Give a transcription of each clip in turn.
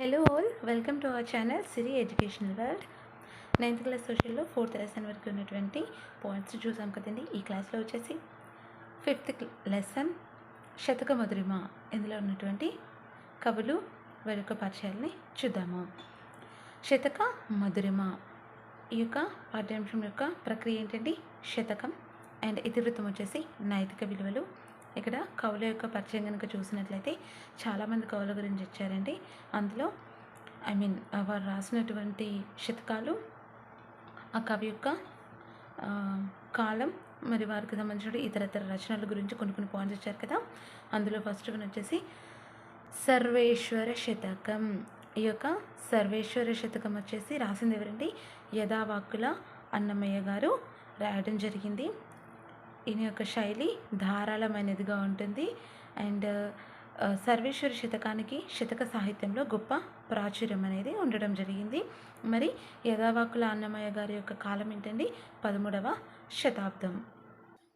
Hello all welcome to our channel Siri educational world ninth class సోషల్లో fourth lesson వరకు ఉన్నటువంటి points చూసాం కదండి ఈ క్లాస్లో వచ్చేసి ఫిఫ్త్ లెసన్ శతక మధురిమ. ఇందులో ఉన్నటువంటి కవులు వారి యొక్క పరిచయాలని చూద్దాము. శతక మధురిమ. ఈ యొక్క పాఠ్యాంశం యొక్క ప్రక్రియ ఏంటండి? శతకం. అండ్ ఇతివృత్తం వచ్చేసి నైతిక విలువలు. ఇక్కడ కవుల యొక్క పరిచయం కనుక చూసినట్లయితే చాలామంది కవుల గురించి ఇచ్చారండి. అందులో ఐ మీన్ వారు రాసినటువంటి శతకాలు ఆ కవి యొక్క కాలం మరి వారికి సంబంధించిన ఇతరతర రచనల గురించి కొన్ని కొన్ని పాయింట్స్ ఇచ్చారు కదా. అందులో ఫస్ట్ వన్ వచ్చేసి సర్వేశ్వర శతకం. ఈ యొక్క సర్వేశ్వర శతకం వచ్చేసి రాసింది ఎవరండి? యథావాకుల అన్నమయ్య గారు రాయడం జరిగింది. ఈయన యొక్క శైలి ధారాళమైనదిగా ఉంటుంది. అండ్ సర్వేశ్వర శతకానికి శతక సాహిత్యంలో గొప్ప ప్రాచుర్యం అనేది ఉండడం జరిగింది. మరి యథావాకుల అన్నమయ్య గారి యొక్క కాలం ఏంటండి? పదమూడవ శతాబ్దం.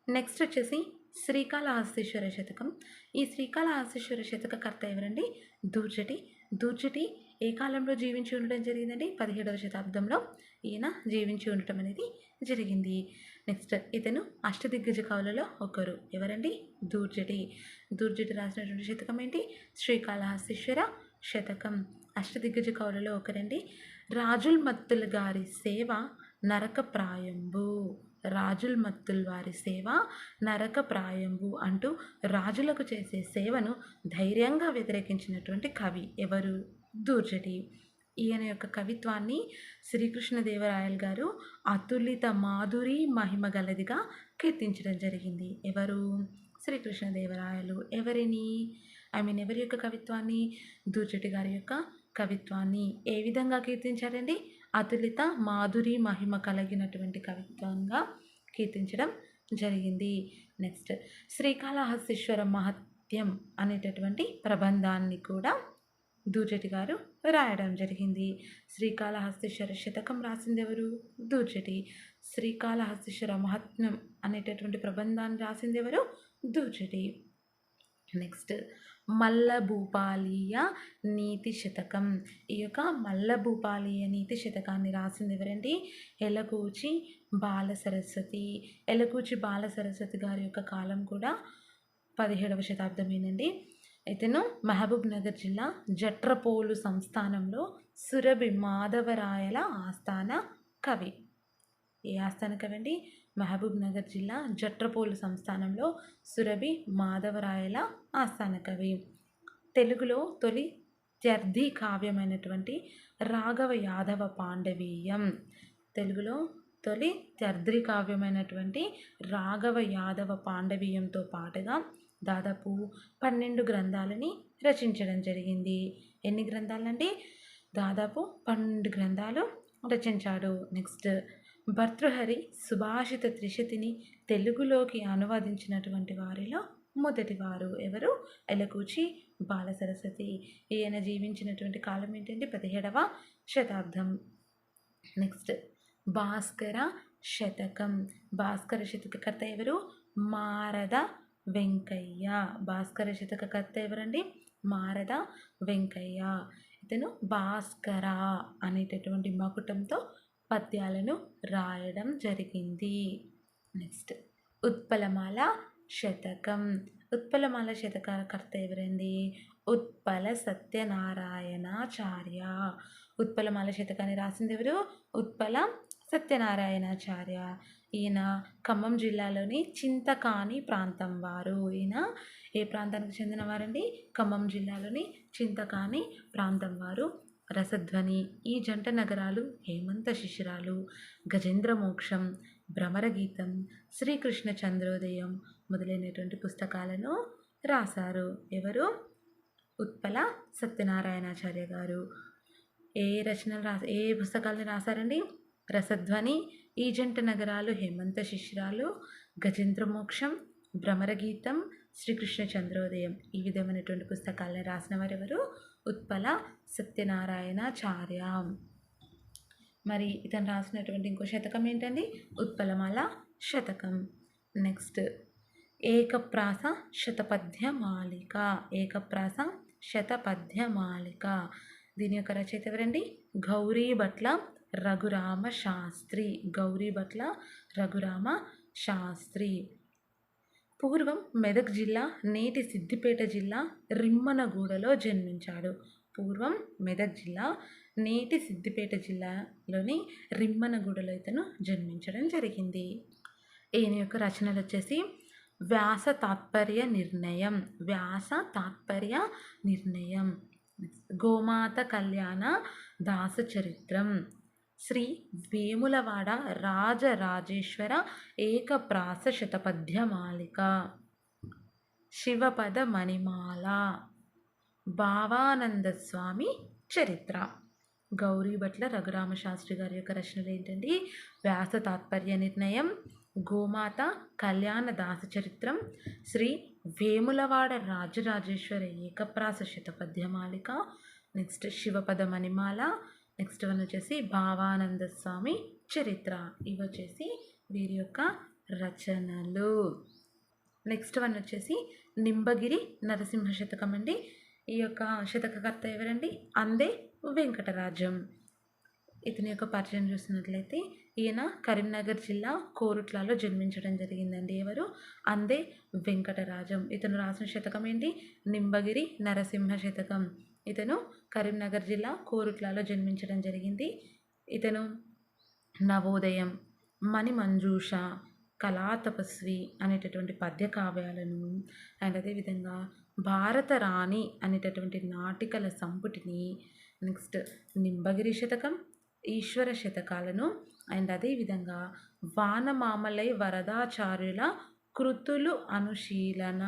నెక్స్ట్ వచ్చేసి శ్రీకాళహస్తీశ్వర శతకం. ఈ శ్రీకాళహస్తీశ్వర శతక కర్త ఎవరండి? దూర్జటి. దూర్జటి ఏ కాలంలో జీవించి ఉండడం జరిగిందండి? పదిహేడవ శతాబ్దంలో. ఈయన జీవించి ఉండటం అనేది జరిగింది. నెక్స్ట్ ఇతను అష్టదిగ్గజ కవులలో ఒకరు. ఎవరండి? దూర్జటి. దూర్జటి రాసినటువంటి శతకం ఏంటి? శ్రీకాళహస్తీశ్వర శతకం. అష్టదిగ్గజ కవులలో ఒకరండి. రాజుల్ మత్తుల్ గారి సేవ నరక ప్రాయంబు. రాజుల్ మత్తుల్ వారి సేవ నరక ప్రాయంబు అంటూ రాజులకు చేసే సేవను ధైర్యంగా వ్యతిరేకించినటువంటి కవి ఎవరు? దూర్జటి. ఈయన యొక్క కవిత్వాన్ని శ్రీకృష్ణదేవరాయలు గారు అతులిత మాధురి మహిమ గలదిగా కీర్తించడం జరిగింది. ఎవరు? శ్రీకృష్ణదేవరాయలు. ఎవరిని? ఐ మీన్ ఎవరి యొక్క కవిత్వాన్ని? దూర్జటి గారి యొక్క కవిత్వాన్ని. ఏ విధంగా కీర్తించారండి? అతులిత మాధురి మహిమ కలిగినటువంటి కవిత్వంగా కీర్తించడం జరిగింది. నెక్స్ట్ శ్రీకాళహస్తీశ్వర మహత్యం అనేటటువంటి ప్రబంధాన్ని కూడా దూర్జటి గారు రాయడం జరిగింది. శ్రీకాళహస్తీశ్వర శతకం రాసింది ఎవరు? దూర్జటి. శ్రీకాళహస్తీశ్వర మహాత్మ్యం అనేటటువంటి ప్రబంధాన్ని రాసింది ఎవరు? దూర్జటి. నెక్స్ట్ మల్లభూపాలీయ నీతి శతకం. ఈ యొక్క మల్లభూపాలీయ నీతి శతకాన్ని రాసింది ఎవరండి? ఎలకూచి బాల సరస్వతి ఎలకూచి బాల సరస్వతి గారి యొక్క కాలం కూడా పదిహేడవ శతాబ్దమేనండి. ఇతను మహబూబ్ నగర్ జిల్లా జట్రపోలు సంస్థానంలో సురభి మాధవరాయల ఆస్థాన కవి. ఏ ఆస్థాన కవి అండి మహబూబ్ నగర్ జిల్లా జట్రపోలు సంస్థానంలో సురభి మాధవరాయల ఆస్థాన కవి. తెలుగులో తొలి త్యర్థి కావ్యమైనటువంటి రాఘవ యాదవ పాండవీయం. తెలుగులో తొలి త్యర్థి కావ్యమైనటువంటి రాఘవ యాదవ పాండవీయంతో పాటుగా దాదాపు పన్నెండు గ్రంథాలని రచించడం జరిగింది. ఎన్ని గ్రంథాలండి? దాదాపు పన్నెండు గ్రంథాలు రచించాడు. నెక్స్ట్ భర్తృహరి సుభాషిత త్రిశతిని తెలుగులోకి అనువదించినటువంటి వారిలో మొదటివారు ఎవరు? ఎలకూచి బాల సరస్వతి ఈయన జీవించినటువంటి కాలం ఏంటంటే పదిహేడవ శతాబ్దం. నెక్స్ట్ భాస్కర శతకం. భాస్కర శతకకర్త ఎవరు? మారద వెంకయ్య. భాస్కర శతకకర్త ఎవరండి? మారద వెంకయ్య. ఇతను భాస్కర అనేటటువంటి మకుటంతో పద్యాలను రాయడం జరిగింది. నెక్స్ట్ ఉత్పలమాల శతకం. ఉత్పలమాల శతకర్త ఎవరండి? ఉత్పల సత్యనారాయణాచార్య. ఉత్పలమాల శతకాన్ని రాసింది ఎవరు? ఉత్పల సత్యనారాయణాచార్య. ఈయన ఖమ్మం జిల్లాలోని చింతకాని ప్రాంతం వారు. ఈయన ఏ ప్రాంతానికి చెందినవారండి? ఖమ్మం జిల్లాలోని చింతకాని ప్రాంతం వారు. రసధ్వని ఈ జంట నగరాలు హేమంత శిశిరాలు. గజేంద్ర మోక్షం భ్రమరగీతం శ్రీకృష్ణ చంద్రోదయం మొదలైనటువంటి పుస్తకాలను రాశారు. ఎవరు? ఉత్పల సత్యనారాయణాచార్య గారు. ఏ రచనలు రా ఏ పుస్తకాలను రాశారండి? రసధ్వని ఈ జంట నగరాలు హేమంత శిశిరాలు గజేంద్ర మోక్షం భ్రమరగీతం శ్రీకృష్ణ చంద్రోదయం ఈ విధమైనటువంటి పుస్తకాలను రాసిన వారెవరు? ఉత్పల సత్యనారాయణాచార్య. మరి ఇతను రాసినటువంటి ఇంకో శతకం ఏంటండి? ఉత్పలమాల శతకం. నెక్స్ట్ ఏకప్రాస శతపద్య మాలిక ఏకప్రాస శతపద్య మాలిక దీని యొక్క రచయిత ఎవరండి? గౌరీ భట్ల రఘురామ శాస్త్రి గౌరీ భట్ల రఘురామ శాస్త్రి పూర్వం మెదక్ జిల్లా నేటి సిద్దిపేట జిల్లా రిమ్మనగూడలో జన్మించాడు. పూర్వం మెదక్ జిల్లా నేటి సిద్దిపేట జిల్లాలోని రిమ్మనగూడలో ఇతను జన్మించడం జరిగింది. ఈయన యొక్క రచనలు వచ్చేసి వ్యాస తాత్పర్య నిర్ణయం వ్యాస తాత్పర్య నిర్ణయం గోమాత కళ్యాణ దాస చరిత్రం శ్రీ వేములవాడ రాజరాజేశ్వర ఏకప్రాస శతపద్యమాలిక శివపద మణిమాల. భావానంద స్వామి చరిత్ర. గౌరీభట్ల రఘురామశాస్త్రి గారి యొక్క రచనలు ఏంటండి? వ్యాస తాత్పర్య నిర్ణయం. గోమాత కళ్యాణ దాస చరిత్రం. శ్రీ వేములవాడ రాజరాజేశ్వర ఏకప్రాస శతపద్యమాలిక నెక్స్ట్ శివపద మణిమాల. నెక్స్ట్ వన్ వచ్చేసి భావానంద స్వామి చరిత్ర. ఇవి వచ్చేసి వీరి యొక్క రచనలు. నెక్స్ట్ వన్ వచ్చేసి నింబగిరి నరసింహ శతకం అండి. ఈ యొక్క శతకకర్త ఎవరండి? అందే వెంకటరాజం. ఇతని యొక్క పరిచయం చూసినట్లయితే ఈయన కరీంనగర్ జిల్లా కోరుట్లలో జన్మించడం జరిగిందండి. ఎవరు? అందే వెంకటరాజం. ఇతను రాసిన శతకం ఏంటి? నింబగిరి నరసింహ శతకం. ఇతను కరీంనగర్ జిల్లా కోరుట్లలో జన్మించడం జరిగింది. ఇతను నవోదయం మణి మంజూష కళా తపస్వి అనేటటువంటి పద్య కావ్యాలను అండ్ అదేవిధంగా భారత రాణి అనేటటువంటి నాటికల సంపుటిని నెక్స్ట్ నింబగిరి శతకం ఈశ్వర శతకాలను అండ్ అదేవిధంగా వానమామలై వరదాచార్యుల కృతులు అనుశీలన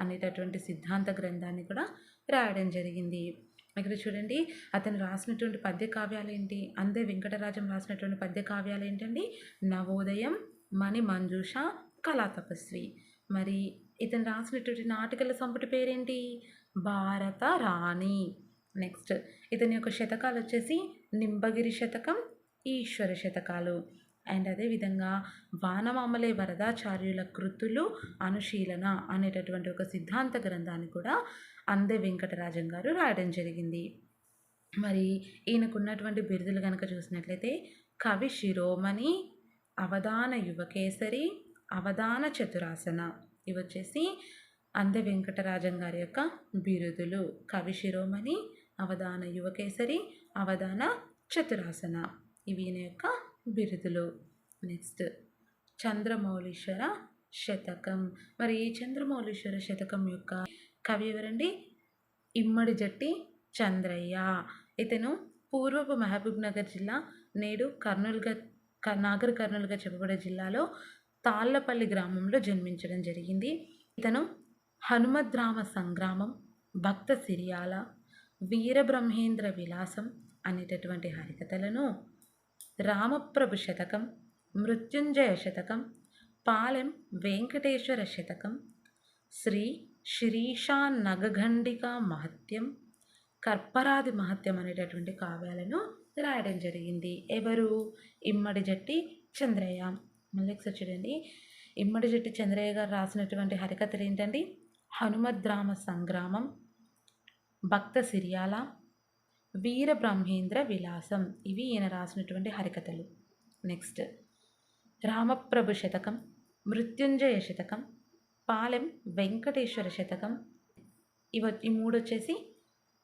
అనేటటువంటి సిద్ధాంత గ్రంథాన్ని కూడా రాయడం జరిగింది. ఇక్కడ చూడండి అతను రాసినటువంటి పద్య కావ్యాలు ఏంటి? అందే వెంకటరాజం రాసినటువంటి పద్య కావ్యాలు ఏంటండి? నవోదయం మణి మంజూష కళా తపస్వి. మరి ఇతను రాసినటువంటి నాటకాల సంపుటి పేరేంటి? భారత రాణి. నెక్స్ట్ ఇతని యొక్క శతకాలు వచ్చేసి నింబగిరి శతకం ఈశ్వర శతకాలు. అండ్ అదేవిధంగా వానమామలే వరదాచార్యుల కృతులు అనుశీలన అనేటటువంటి ఒక సిద్ధాంత గ్రంథాన్ని కూడా అందే వెంకటరాజం గారు రాయడం జరిగింది. మరి ఈయనకున్నటువంటి బిరుదులు కనుక చూసినట్లయితే కవి శిరోమణి అవధాన యువకేసరి అవధాన చతురాసన. ఇవి వచ్చేసి అందే వెంకటరాజం గారి యొక్క బిరుదులు. కవి శిరోమణి అవధాన యువకేసరి అవధాన చతురాసన. ఇవి ఈయన యొక్క బిరుదులు. నెక్స్ట్ చంద్రమౌళీశ్వర శతకం. మరి ఈ చంద్రమౌళీశ్వర శతకం యొక్క కవి ఎవరండి? ఇమ్మడి జట్టి చంద్రయ్య. ఇతను పూర్వపు మహబూబ్ నగర్ జిల్లా నేడు కర్నూలుగా నాగర్ కర్నూలుగా చెప్పబడే జిల్లాలో తాళ్ళపల్లి గ్రామంలో జన్మించడం జరిగింది. ఇతను హనుమద్రామ సంగ్రామం భక్త సిరియాల వీరబ్రహ్మేంద్ర విలాసం అనేటటువంటి హరికథలను రామప్రభు శతకం మృత్యుంజయ శతకం పాలెం వెంకటేశ్వర శతకం శ్రీ శిరీషా నగఘండిక మహత్యం కర్పరాది మహత్యం అనేటటువంటి కావ్యాలను రాయడం జరిగింది. ఎవరు? ఇమ్మడి జట్టి చంద్రయ్య. మళ్ళీ ఒకసారి చూడండి. ఇమ్మడి జట్టి చంద్రయ్య గారు రాసినటువంటి హరికథలు ఏంటండి? హనుమద్రామ సంగ్రామం భక్త సిరియాల వీర బ్రహ్మేంద్ర విలాసం. ఇవి ఈయన రాసినటువంటి హరికథలు. నెక్స్ట్. రామప్రభు శతకం మృత్యుంజయ శతకం పాలెం వెంకటేశ్వర శతకం. ఇవ ఈ మూడు వచ్చేసి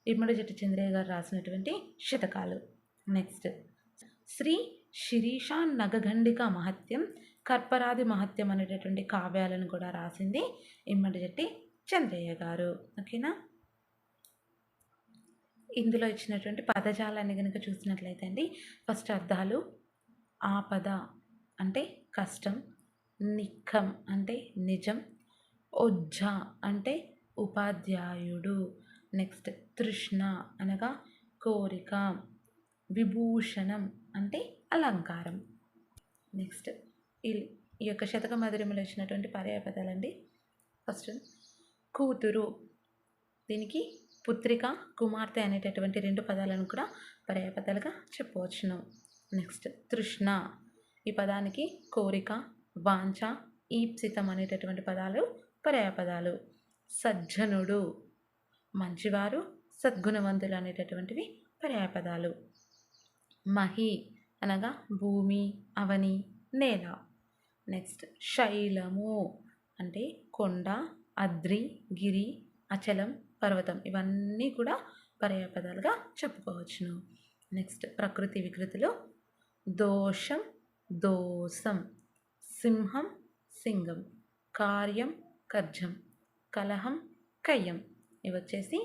ఇమ్మడి జట్టి చంద్రయ్య గారు రాసినటువంటి శతకాలు. నెక్స్ట్. శ్రీ శిరీషా నగఘండిక మహత్యం కర్పరాది మహత్యం అనేటటువంటి కావ్యాలను కూడా రాసింది ఇమ్మడి జట్టి చంద్రయ్య గారు. ఓకేనా? ఇందులో ఇచ్చినటువంటి పదజాలాన్ని కనుక చూసినట్లయితే అండి ఫస్ట్ అర్థాలు ఆపద అంటే కష్టం నిఖం అంటే నిజం ఒజ్జ అంటే ఉపాధ్యాయుడు. నెక్స్ట్ తృష్ణ అనగా కోరిక. విభూషణం అంటే అలంకారం. నెక్స్ట్ ఈ ఈ యొక్క శతక మధురములు వచ్చినటువంటి పర్యాపదాలండి. ఫస్ట్ కూతురు. దీనికి పుత్రిక కుమార్తె అనేటటువంటి రెండు పదాలను కూడా పర్యాపదాలుగా చెప్పవచ్చును. నెక్స్ట్ తృష్ణ. ఈ పదానికి కోరిక వాంఛ ఈప్సితం అనేటటువంటి పదాలు పర్యాపదాలు సజ్జనుడు. మంచివారు సద్గుణవంతులు అనేటటువంటివి పర్యాపదాలు మహి అనగా భూమి అవని నేల. నెక్స్ట్ శైలము అంటే కొండ అద్రి గిరి అచలం పర్వతం ఇవన్నీ కూడా పర్యాపదాలుగా చెప్పుకోవచ్చును. నెక్స్ట్ ప్రకృతి వికృతిలో దోషం దోసం. సింహం సింగం. కార్యం కర్జం కలహం కయ్యం ఇవి వచ్చేసి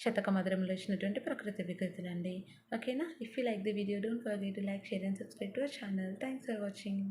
శతక మధురంలో ఇచ్చినటువంటి ప్రకృతి వికృతులు అండి. ఓకేనా? If you like the video don't forget to like share and subscribe to our channel thanks for watching